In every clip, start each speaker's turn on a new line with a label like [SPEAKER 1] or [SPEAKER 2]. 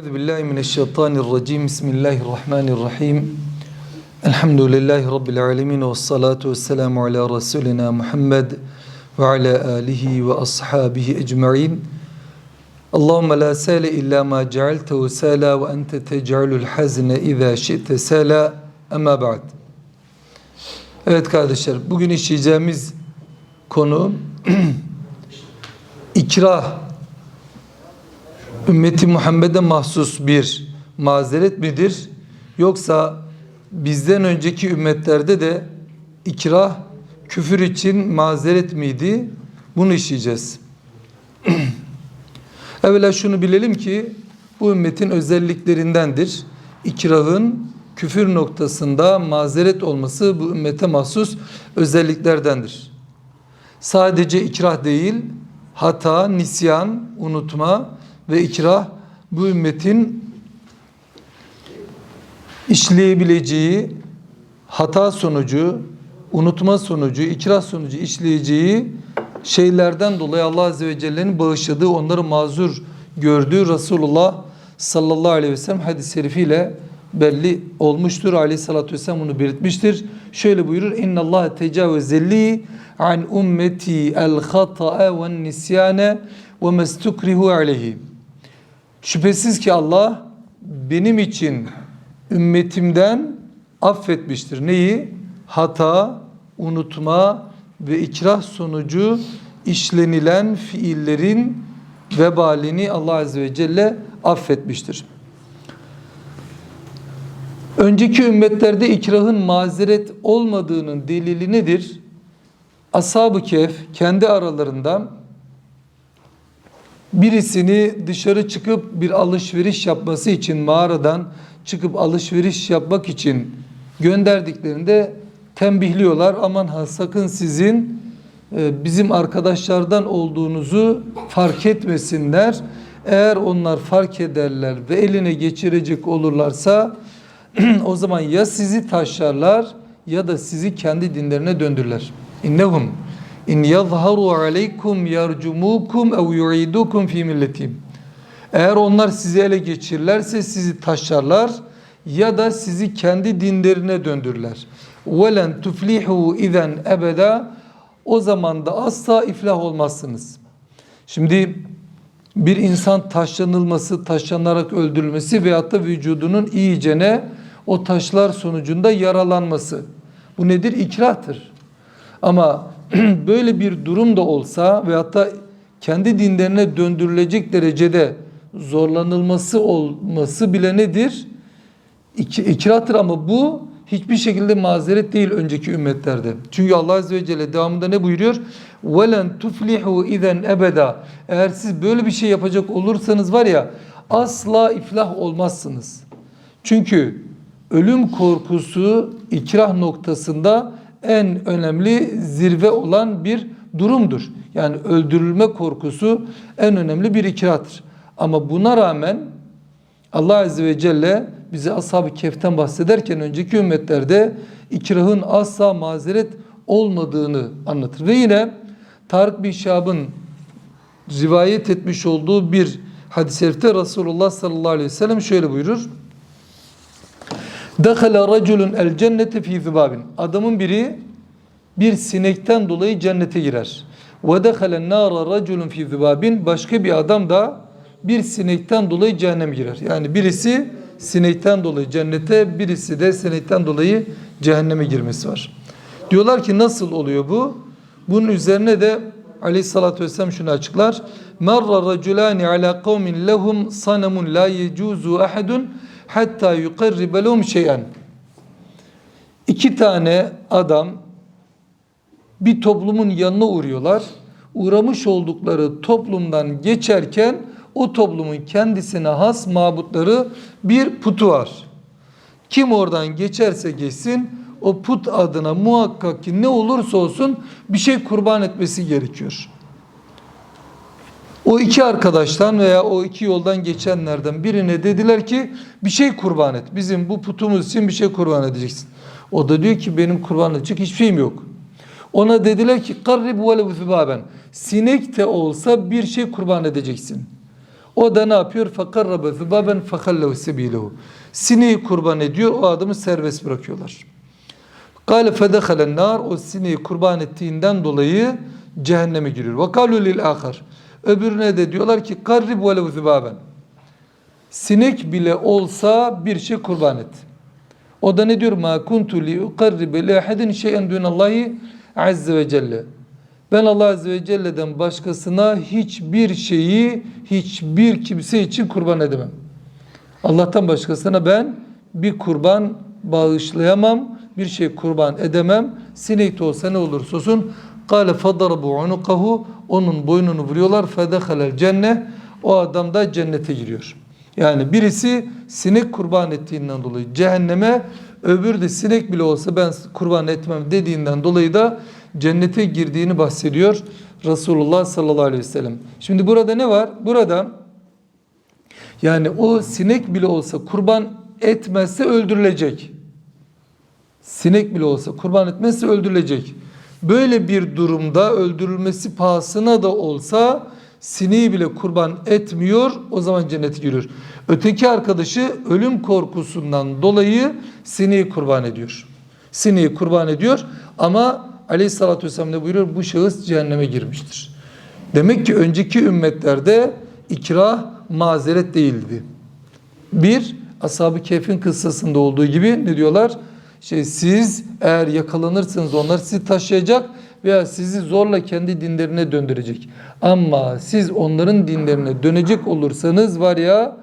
[SPEAKER 1] Euzu billahi mineşşeytanirracim. Bismillahirrahmanirrahim. Elhamdülillahi rabbil alamin ve salatu vesselamu ala resulina Muhammed ve ala alihi ve ashabihi ecmaîn. Allahumme la sale illa ma cealtehu sala ve ente tec'alul hazne iza şi'te sala. Amma ba'd. Evet kardeşler, bugün işleyeceğimiz konu ikrah ümmeti Muhammed'e mahsus bir mazeret midir? Yoksa bizden önceki ümmetlerde de ikrah küfür için mazeret miydi? Bunu işleyeceğiz. Evvela şunu bilelim ki bu ümmetin özelliklerindendir. İkrahın küfür noktasında mazeret olması bu ümmete mahsus özelliklerdendir. Sadece ikrah değil, hata, nisyan, unutma ve ikrah bu ümmetin işleyebileceği hata sonucu, unutma sonucu, ikrah sonucu işleyeceği şeylerden dolayı Allah Azze ve Celle'nin bağışladığı, onları mazur gördüğü Resulullah sallallahu aleyhi ve sellem hadis-i şerifiyle belli olmuştur. Aleyhissalatü vesselam bunu belirtmiştir. Şöyle buyurur. İnna Allah tecavüzelli an ummeti el hata'a ve nisyane ve mestukrihu aleyhi. Şüphesiz ki Allah benim için ümmetimden affetmiştir. Neyi? Hata, unutma ve ikrah sonucu işlenilen fiillerin vebalini Allah Azze ve Celle affetmiştir. Önceki ümmetlerde ikrahın mazeret olmadığının delili nedir? Ashab-ı Kehf kendi aralarında birisini dışarı çıkıp bir alışveriş yapması için mağaradan çıkıp alışveriş yapmak için gönderdiklerinde tembihliyorlar. Aman ha sakın sizin e, bizim arkadaşlardan olduğunuzu fark etmesinler. Eğer onlar fark ederler ve eline geçirecek olurlarsa o zaman ya sizi taşlarlar ya da sizi kendi dinlerine döndürürler. İnnehum in yazharu aleykum yercumukum ev yu'idukum fi milletim. Eğer onlar sizi ele geçirirlerse sizi taşlarlar ya da sizi kendi dinlerine döndürürler. Velen tuflihu izen ebeda o zaman da asla iflah olmazsınız. Şimdi bir insan taşlanılması, taşlanarak öldürülmesi veyahut da vücudunun iyicene o taşlar sonucunda yaralanması. Bu nedir? İkrahtır. Ama böyle bir durum da olsa veyahut da kendi dinlerine döndürülecek derecede zorlanılması olması bile nedir? İk, ikrahtır ama bu hiçbir şekilde mazeret değil önceki ümmetlerde. Çünkü Allah Azze ve Celle devamında ne buyuruyor? وَلَنْ تُفْلِحُوا اِذَنْ ebeda. Eğer siz böyle bir şey yapacak olursanız var ya asla iflah olmazsınız. Çünkü ölüm korkusu ikrah noktasında en önemli zirve olan bir durumdur. Yani öldürülme korkusu en önemli bir ikrahtır. Ama buna rağmen Allah Azze ve Celle bize Ashab-ı Kehf'ten bahsederken önceki ümmetlerde ikrahın asla mazeret olmadığını anlatır. Ve yine Tarık bin Şahab'ın rivayet etmiş olduğu bir hadis-i şerifte Resulullah sallallahu aleyhi ve sellem şöyle buyurur. Dekhala raculun el cennete fi zibabin. Adamın biri bir sinekten dolayı cennete girer. Ve dekhala nara raculun fi zibabin. Başka bir adam da bir sinekten dolayı cehenneme girer. Yani birisi sinekten dolayı cennete, birisi de sinekten dolayı cehenneme girmesi var. Diyorlar ki nasıl oluyor bu? Bunun üzerine de Aleyhissalatü vesselam şunu açıklar. Marra raculani ala kavmin lehum sanamun la yecuzu ahadun hatta yuqarribe lehum şey'en. İki tane adam bir toplumun yanına uğruyorlar. Uğramış oldukları toplumdan geçerken o toplumun kendisine has mabutları bir putu var. Kim oradan geçerse geçsin o put adına muhakkak ki ne olursa olsun bir şey kurban etmesi gerekiyor. O iki arkadaştan veya o iki yoldan geçenlerden birine dediler ki bir şey kurban et. Bizim bu putumuz için bir şey kurban edeceksin. O da diyor ki benim kurban edecek hiçbir şeyim yok. Ona dediler ki karrib velev fibaben. Sinek de olsa bir şey kurban edeceksin. O da ne yapıyor? Fakarrabe fibaben fakallav sebilehu. Sineği kurban ediyor. O adamı serbest bırakıyorlar. Kale fedehalen nar. O sineği kurban ettiğinden dolayı cehenneme giriyor. Vakalu lil ahar. Öbürüne de diyorlar ki karrib velev zübaben. Sinek bile olsa bir şey kurban et. O da ne diyor? Ma kuntu li ukarribe li ahadin şeyen dunallahi azze ve celle. Ben Allah azze ve celle'den başkasına hiçbir şeyi hiçbir kimse için kurban edemem. Allah'tan başkasına ben bir kurban bağışlayamam, bir şey kurban edemem. Sinek de olsa ne olursa olsun. Kale fadarabu unukahu onun boynunu vuruyorlar. Fedehalel cennet o adam da cennete giriyor. Yani birisi sinek kurban ettiğinden dolayı cehenneme, öbür de sinek bile olsa ben kurban etmem dediğinden dolayı da cennete girdiğini bahsediyor Resulullah sallallahu aleyhi ve sellem. Şimdi burada ne var? Burada yani o sinek bile olsa kurban etmezse öldürülecek. Sinek bile olsa kurban etmezse öldürülecek. Böyle bir durumda öldürülmesi pahasına da olsa sineği bile kurban etmiyor o zaman cennete giriyor. Öteki arkadaşı ölüm korkusundan dolayı sineği kurban ediyor. Sineği kurban ediyor ama aleyhissalatü vesselam ne buyuruyor? Bu şahıs cehenneme girmiştir. Demek ki önceki ümmetlerde ikrah mazeret değildi. Bir, Ashab-ı Kehf'in kıssasında olduğu gibi ne diyorlar? Şey, siz eğer yakalanırsanız onlar sizi taşıyacak veya sizi zorla kendi dinlerine döndürecek. Ama siz onların dinlerine dönecek olursanız var ya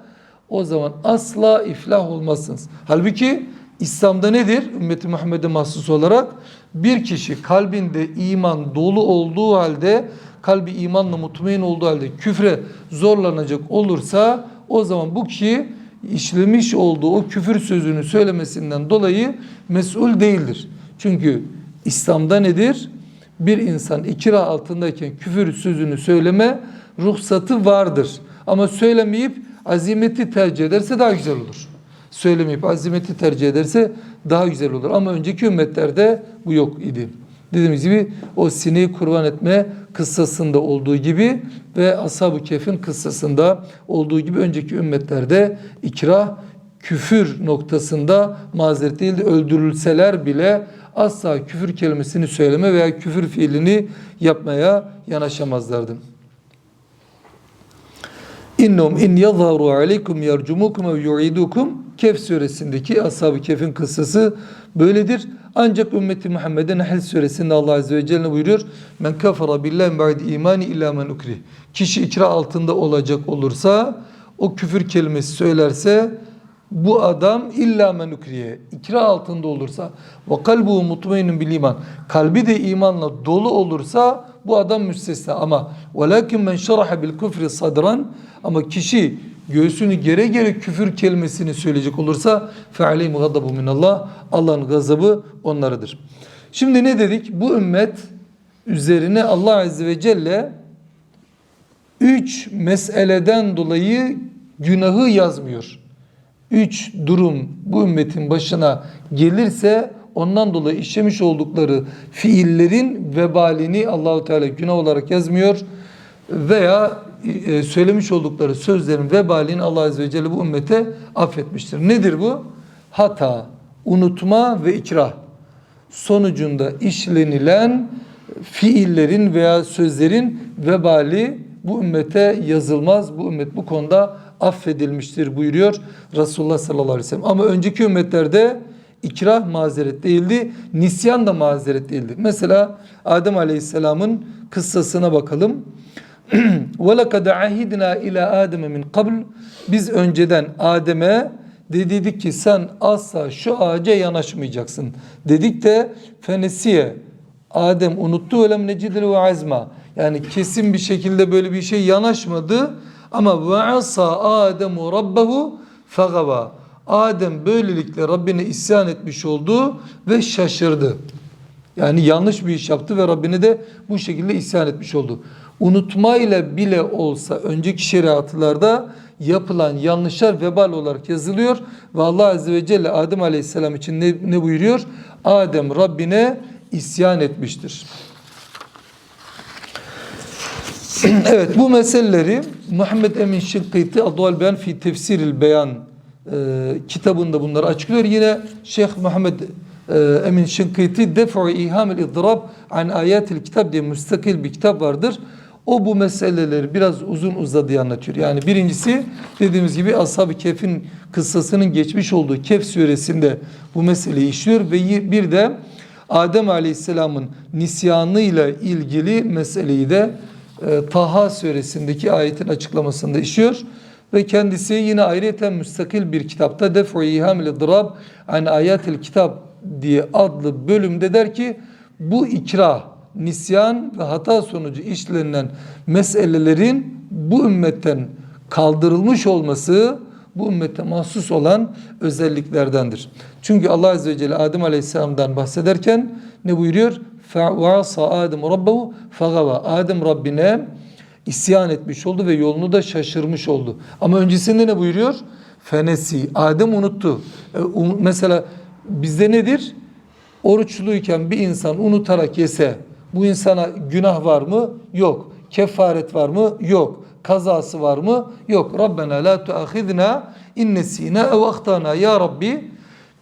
[SPEAKER 1] o zaman asla iflah olmazsınız. Halbuki İslam'da nedir? Ümmeti Muhammed'e mahsus olarak bir kişi kalbinde iman dolu olduğu halde kalbi imanla mutmain olduğu halde küfre zorlanacak olursa o zaman bu kişi işlemiş olduğu o küfür sözünü söylemesinden dolayı mesul değildir. Çünkü İslam'da nedir? Bir insan ikra altındayken küfür sözünü söyleme ruhsatı vardır. Ama söylemeyip azimeti tercih ederse daha güzel olur. Söylemeyip azimeti tercih ederse daha güzel olur. Ama önceki ümmetlerde bu yok idi. Dediğimiz gibi o sineği kurban etme kıssasında olduğu gibi ve Ashab-ı Kehf'in kıssasında olduğu gibi önceki ümmetlerde ikrah küfür noktasında mazeret değildi. Öldürülseler bile asla küfür kelimesini söyleme veya küfür fiilini yapmaya yanaşamazlardı. İnnum in yazharu aleykum yercumukum ve yu'idukum Kehf suresindeki Ashab-ı Kehf'in kıssası böyledir. Ancak ümmeti Muhammed'e Nahl suresinde Allah Azze ve Celle buyuruyor. Men kafara billahi ba'di imani illa men ukrih. Kişi ikra altında olacak olursa o küfür kelimesi söylerse bu adam illa men ukriye ikra altında olursa ve kalbu mutmainun bil iman kalbi de imanla dolu olursa bu adam müstesna ama velakin men şeraha bil küfri sadran ama kişi göğsünü gere gere küfür kelimesini söyleyecek olursa fe aleyhim gadabu minallah Allah'ın gazabı onlarıdır. Şimdi ne dedik? Bu ümmet üzerine Allah Azze ve Celle üç meseleden dolayı günahı yazmıyor. Üç durum bu ümmetin başına gelirse ondan dolayı işlemiş oldukları fiillerin vebalini Allahu Teala günah olarak yazmıyor veya e, söylemiş oldukları sözlerin vebalini Allah Azze ve Celle bu ümmete affetmiştir. Nedir bu? Hata, unutma ve ikrah. Sonucunda işlenilen fiillerin veya sözlerin vebali bu ümmete yazılmaz. Bu ümmet bu konuda affedilmiştir buyuruyor Resulullah sallallahu aleyhi ve sellem. Ama önceki ümmetlerde ikrah mazeret değildi, nisyan da mazeret değildi. Mesela Adem aleyhisselamın kıssasına bakalım. وَلَقَدْ عَهِدْنَا ila Adem'e min qabl Biz önceden Adem'e dedik ki sen asla şu ağaca yanaşmayacaksın. Dedik de fenesiye Adem unuttu velem necidil ve azma. Yani kesin bir şekilde böyle bir şey yanaşmadı. Ama ve asa Ademu rabbehu fegava. Adem böylelikle Rabbine isyan etmiş oldu ve şaşırdı. Yani yanlış bir iş yaptı ve Rabbine de bu şekilde isyan etmiş oldu. Unutmayla bile olsa önceki şeriatlarda yapılan yanlışlar vebal olarak yazılıyor ve Allah Azze ve Celle Adem Aleyhisselam için ne, ne buyuruyor? Adem Rabbine isyan etmiştir. evet bu meseleleri Muhammed Emin Şıkkıyti Adval Beyan fi Tefsiril Beyan e, kitabında bunları açıklıyor. Yine Şeyh Muhammed e, Emin Şıkkıyti Def'u İhamil İdrab an Ayatil Kitap diye müstakil bir kitap vardır. O bu meseleleri biraz uzun uzadıya anlatıyor. Yani birincisi dediğimiz gibi Ashab-ı Kehf'in kıssasının geçmiş olduğu Kehf suresinde bu meseleyi işliyor ve bir de Adem Aleyhisselam'ın nisyanıyla ilgili meseleyi de e, Taha suresindeki ayetin açıklamasında işliyor. Ve kendisi yine ayrıyeten müstakil bir kitapta Def'u İhamil Drab an Ayatil Kitap diye adlı bölümde der ki bu ikrah, nisyan ve hata sonucu işlenen meselelerin bu ümmetten kaldırılmış olması bu ümmete mahsus olan özelliklerdendir. Çünkü Allah Azze ve Celle Adem Aleyhisselam'dan bahsederken ne buyuruyor? فَوَعَصَى آدَمُ رَبَّهُ فَغَوَى Adem Rabbine isyan etmiş oldu ve yolunu da şaşırmış oldu. Ama öncesinde ne buyuruyor? Fenesi. Adem unuttu. E, um- mesela bizde nedir? Oruçluyken bir insan unutarak yese bu insana günah var mı? Yok. Kefaret var mı? Yok. Kazası var mı? Yok. Rabbena la tuahidna in nesina ev ahtana. Ya Rabbi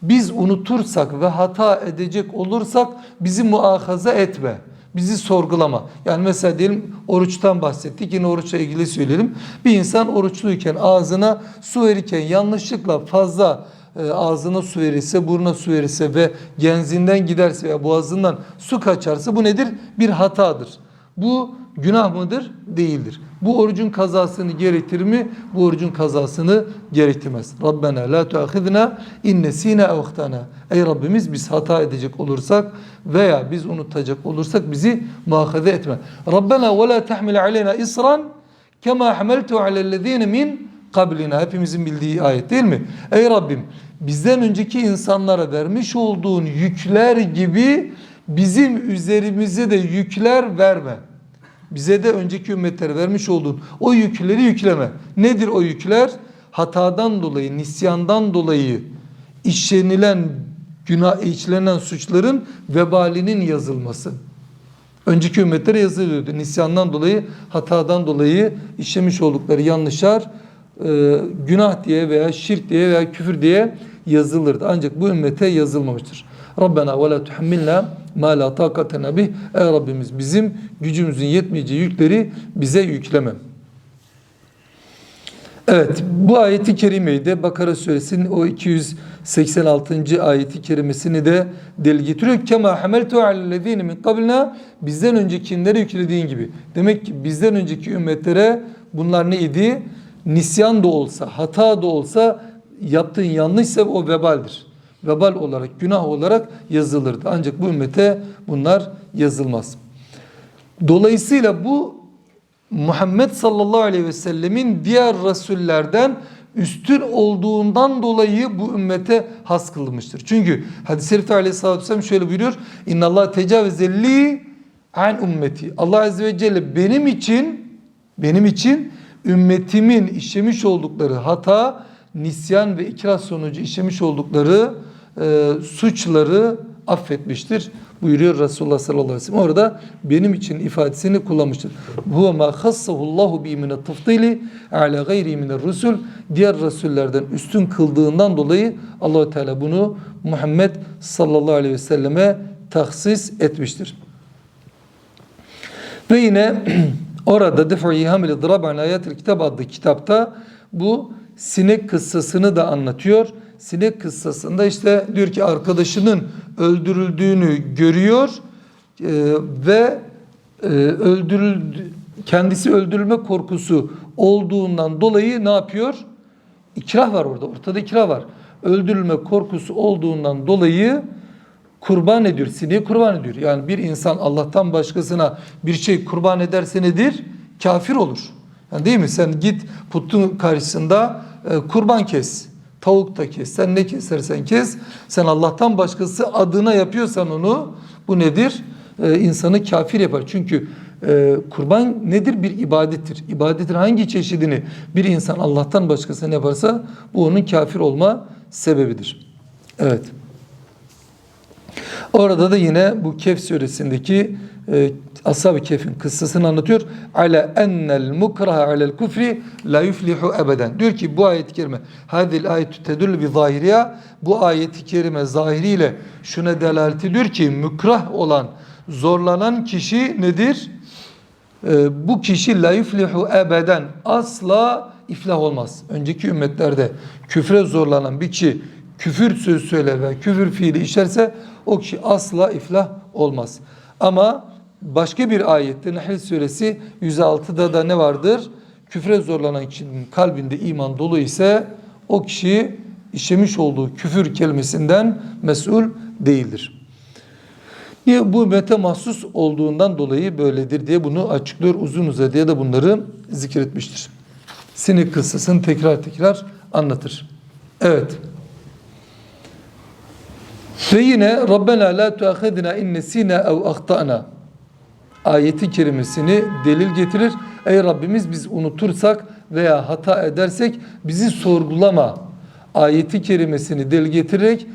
[SPEAKER 1] biz unutursak ve hata edecek olursak bizi muahaza etme. Bizi sorgulama. Yani mesela diyelim oruçtan bahsettik. Yine oruçla ilgili söyleyelim. Bir insan oruçluyken ağzına su verirken yanlışlıkla fazla ağzına su verirse, burnuna su verirse ve genzinden giderse veya boğazından su kaçarsa bu nedir? Bir hatadır. Bu günah mıdır? Değildir. Bu orucun kazasını gerektirir mi? Bu orucun kazasını gerektirmez. Rabbena la tuahidna in nesina ev ahtana. Ey Rabbimiz biz hata edecek olursak veya biz unutacak olursak bizi muhakaze etme. Rabbena ve la tahmil aleyna isran kema hamaltu alellezine min kablina. Hepimizin bildiği ayet değil mi? Ey Rabbim bizden önceki insanlara vermiş olduğun yükler gibi bizim üzerimize de yükler verme. Bize de önceki ümmetlere vermiş olduğun o yükleri yükleme. Nedir o yükler? Hatadan dolayı, nisyandan dolayı işlenilen günah, işlenen suçların vebalinin yazılması. Önceki ümmetlere yazılıyordu. Nisyandan dolayı, hatadan dolayı işlemiş oldukları yanlışlar e, günah diye veya şirk diye veya küfür diye yazılırdı. Ancak bu ümmete yazılmamıştır. Rabbena ve la tuhammilna ma la taqatena bih. Ey Rabbimiz bizim gücümüzün yetmeyeceği yükleri bize yükleme. Evet bu ayeti kerimeyi de Bakara suresinin o 286. ayeti kerimesini de delil getiriyor. Kema hameltu alellezine min qablina bizden öncekileri yüklediğin gibi. Demek ki bizden önceki ümmetlere bunlar neydi? Nisyan da olsa, hata da olsa yaptığın yanlışsa o vebaldir. Vebal olarak, günah olarak yazılırdı. Ancak bu ümmete bunlar yazılmaz. Dolayısıyla bu Muhammed sallallahu aleyhi ve sellemin diğer rasullerden üstün olduğundan dolayı bu ümmete has kılınmıştır. Çünkü hadis-i şerifte aleyhissalatü vesselam şöyle buyuruyor. İnna Allah tecavizelli an ümmeti. Allah azze ve celle benim için benim için ümmetimin işlemiş oldukları hata, nisyan ve ikrah sonucu işlemiş oldukları e, suçları affetmiştir buyuruyor Resulullah sallallahu aleyhi ve sellem. Orada benim için ifadesini kullanmıştır. Huve ma hassahullahu bi min tafdili ala gayri min rusul. Diğer rasullerden üstün kıldığından dolayı Allahu Teala bunu Muhammed sallallahu aleyhi ve selleme tahsis etmiştir. Ve yine orada Defu İhamil İdrab an Ayatil Kitab adlı kitapta bu sinek kıssasını da anlatıyor. Sinek kıssasında işte diyor ki arkadaşının öldürüldüğünü görüyor e, ve e, öldürüldü kendisi öldürülme korkusu olduğundan dolayı ne yapıyor? İkrah var orada. Ortada ikrah var. Öldürülme korkusu olduğundan dolayı kurban ediyor. Sineği kurban ediyor. Yani bir insan Allah'tan başkasına bir şey kurban ederse nedir? Kafir olur. Yani değil mi? Sen git putun karşısında e, kurban kes. Tavuk da kes. Sen ne kesersen kes. Sen Allah'tan başkası adına yapıyorsan onu bu nedir? E, insanı kafir yapar. Çünkü e, kurban nedir? Bir ibadettir. İbadetin hangi çeşidini bir insan Allah'tan başkasına yaparsa bu onun kafir olma sebebidir. Evet. Orada da yine bu Kehf suresindeki e, Ashab-ı Kehf'in kıssasını anlatıyor. Ala ennel mukraha alel kufri la yuflihu ebeden. Diyor ki bu ayet-i kerime hadil ayetü tedullu bi zahiriya bu ayet-i kerime zahiriyle şuna delalet ediyor ki mükrah olan zorlanan kişi nedir? Ee, bu kişi la yuflihu ebeden asla iflah olmaz. Önceki ümmetlerde küfre zorlanan bir kişi küfür söz söyler ve küfür fiili işlerse o kişi asla iflah olmaz. Ama başka bir ayette Nahl suresi 106'da da ne vardır? Küfre zorlanan kişinin kalbinde iman dolu ise o kişi işlemiş olduğu küfür kelimesinden mesul değildir. Niye bu ümmete mahsus olduğundan dolayı böyledir diye bunu açıklıyor uzun uzadıya da bunları zikretmiştir. Sinek kıssasını tekrar tekrar anlatır. Evet. Ve yine Rabbena la tuahidna in nesina ev ahtana ayeti kerimesini delil getirir. Ey Rabbimiz biz unutursak veya hata edersek bizi sorgulama ayeti kerimesini delil getirerek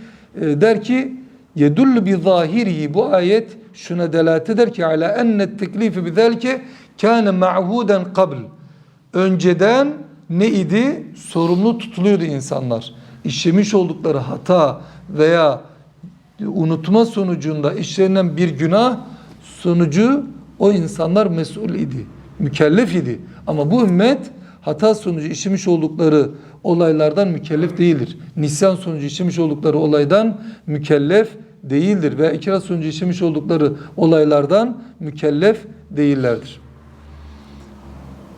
[SPEAKER 1] e, der ki yedullu bi zahirihi bu ayet şuna delalet eder ki ala enne teklifi bi zelke kâne ma'huden qabl önceden ne idi? Sorumlu tutuluyordu insanlar. İşlemiş oldukları hata veya unutma sonucunda işlenen bir günah sonucu o insanlar mesul idi. Mükellef idi. Ama bu ümmet hata sonucu işlemiş oldukları olaylardan mükellef değildir. Nisyan sonucu işlemiş oldukları olaydan mükellef değildir. Ve ikra sonucu işlemiş oldukları olaylardan mükellef değillerdir.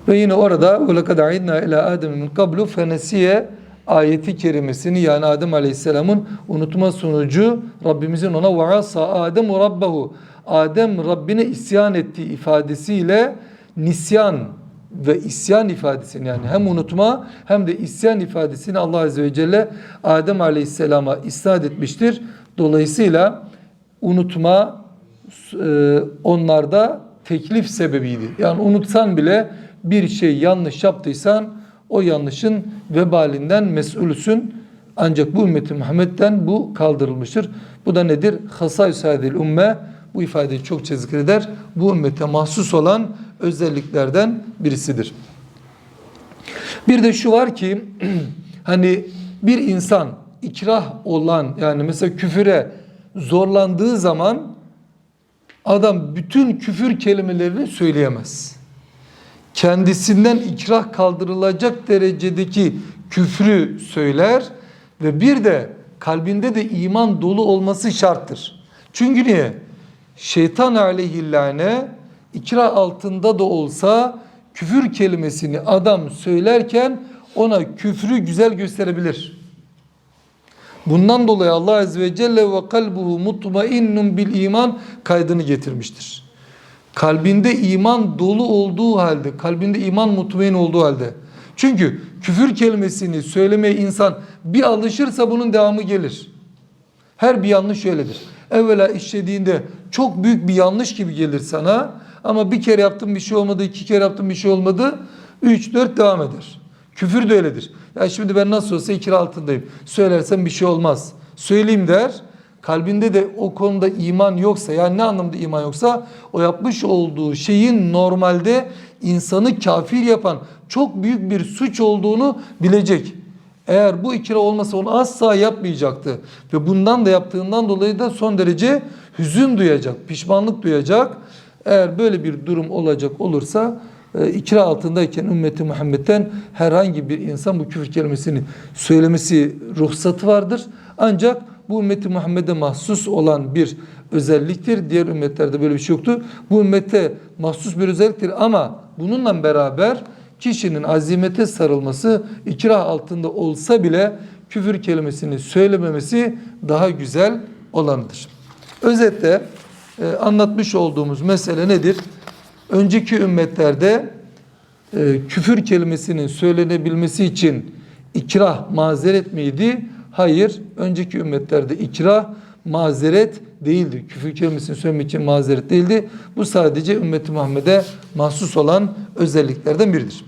[SPEAKER 1] Ve yine orada وَلَقَدْ عِدْنَا اِلَى آدَمِ مِنْ قَبْلُ فَنَسِيَ ayeti kerimesini yani Adem Aleyhisselam'ın unutma sonucu Rabbimizin ona وَعَصَى Adem رَبَّهُ Adem Rabbine isyan ettiği ifadesiyle nisyan ve isyan ifadesini yani hem unutma hem de isyan ifadesini Allah Azze ve Celle Adem Aleyhisselam'a isnat etmiştir. Dolayısıyla unutma e, onlarda teklif sebebiydi. Yani unutsan bile bir şey yanlış yaptıysan o yanlışın vebalinden mesulüsün. Ancak bu ümmeti Muhammed'den bu kaldırılmıştır. Bu da nedir? Hasayus hadil ümme bu ifadeyi çok zikreder. Bu ümmete mahsus olan özelliklerden birisidir. Bir de şu var ki hani bir insan ikrah olan yani mesela küfüre zorlandığı zaman adam bütün küfür kelimelerini söyleyemez. Kendisinden ikrah kaldırılacak derecedeki küfrü söyler ve bir de kalbinde de iman dolu olması şarttır. Çünkü niye? Şeytan aleyhillâne ikra altında da olsa küfür kelimesini adam söylerken ona küfrü güzel gösterebilir. Bundan dolayı Allah Azze ve Celle ve kalbuhu mutmainnun bil iman kaydını getirmiştir. Kalbinde iman dolu olduğu halde, kalbinde iman mutmain olduğu halde. Çünkü küfür kelimesini söylemeye insan bir alışırsa bunun devamı gelir. Her bir yanlış öyledir. Evvela işlediğinde çok büyük bir yanlış gibi gelir sana. Ama bir kere yaptım bir şey olmadı, iki kere yaptım bir şey olmadı. Üç, dört devam eder. Küfür de öyledir. Ya şimdi ben nasıl olsa ikra altındayım. Söylersem bir şey olmaz. Söyleyeyim der. Kalbinde de o konuda iman yoksa yani ne anlamda iman yoksa o yapmış olduğu şeyin normalde insanı kafir yapan çok büyük bir suç olduğunu bilecek. Eğer bu ikra olmasa onu asla yapmayacaktı. Ve bundan da yaptığından dolayı da son derece hüzün duyacak, pişmanlık duyacak. Eğer böyle bir durum olacak olursa e, ikra altındayken ümmeti Muhammed'den herhangi bir insan bu küfür kelimesini söylemesi ruhsatı vardır. Ancak bu ümmeti Muhammed'e mahsus olan bir özelliktir. Diğer ümmetlerde böyle bir şey yoktu. Bu ümmete mahsus bir özelliktir ama bununla beraber kişinin azimete sarılması ikra altında olsa bile küfür kelimesini söylememesi daha güzel olanıdır. Özetle e, anlatmış olduğumuz mesele nedir? Önceki ümmetlerde e, küfür kelimesinin söylenebilmesi için ikrah mazeret miydi? Hayır. Önceki ümmetlerde ikrah mazeret değildi. Küfür kelimesini söylemek için mazeret değildi. Bu sadece ümmeti Muhammed'e mahsus olan özelliklerden biridir.